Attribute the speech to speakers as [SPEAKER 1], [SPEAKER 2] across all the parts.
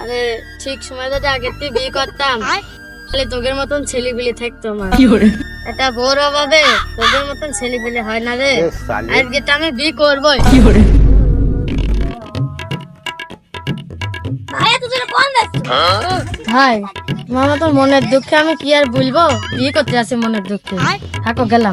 [SPEAKER 1] আরে ঠিক সময় যদি আগের থেকে বিয়ে করতাম তাহলে তোদের মতন ছেলেপিলে থাকতো না এটা বড় অভাবে তোদের মতন ছেলেপিলে হয় না রে। আজকে তো আমি বিয়ে ভাই তোমার মতন মনের দুঃখে আমি কি আর বলব? বিয়ে করতে আসি মনের দুঃখে। থাকো গেলাম।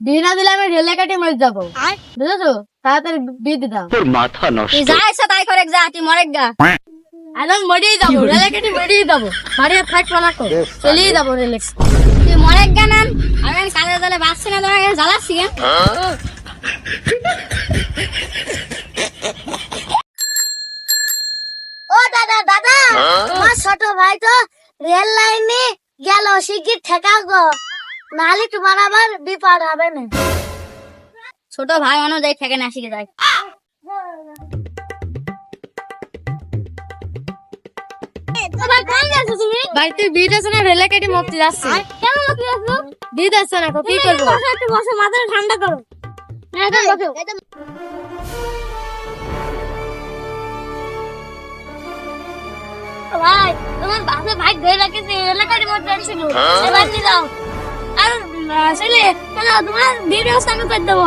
[SPEAKER 1] বিয়ে না দিলে আমি রেলে কাটে মরে যাব বুঝেছ? তাড়াতাড়ি বিয়ে দাও।
[SPEAKER 2] তুই যা ইচ্ছা তাই করে যা তুই মরেক গা
[SPEAKER 1] একদম মরেই যাব রেলে কাটে মরেই যাব। মারিয়ে থাকব না তো চলেই যাব রেলে।
[SPEAKER 2] তুই মরেক গা নান আমি এখন কাজে জালে বাঁচছি না তোমাকে জ্বালাচ্ছি কেন
[SPEAKER 3] ও দাদা দাদা আমার ছোট ভাই তো রেল লাইনে গেল শিগগির ঠেকাও গো? নাহলে তোমার আবার বিপদ হবে না।
[SPEAKER 2] ছোট ভাই অনুযায়ী থেকে না শিখে যায়
[SPEAKER 1] বাড়িতে বিয়ে দিচ্ছে না রেলে কাটে মরতে যাচ্ছে।
[SPEAKER 3] কেন লোক আসব
[SPEAKER 1] বিয়ে দিচ্ছে না কি করব
[SPEAKER 3] একটু বসে মাথাটা ঠান্ডা করো। ভাই তোমার বাসে ভাই ধরে রাখেছে এলাকার মধ্যে ছিল এবার নিয়ে যাও। আসলে কেন তোমার বিয়ের ব্যবস্থা আমি করে দেবো।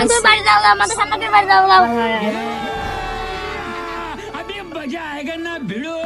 [SPEAKER 3] তুমি বাড়ি যাও আমাদের সামনে বাড়ি যাও
[SPEAKER 4] अभी मजा आएगा ना भिड़ो।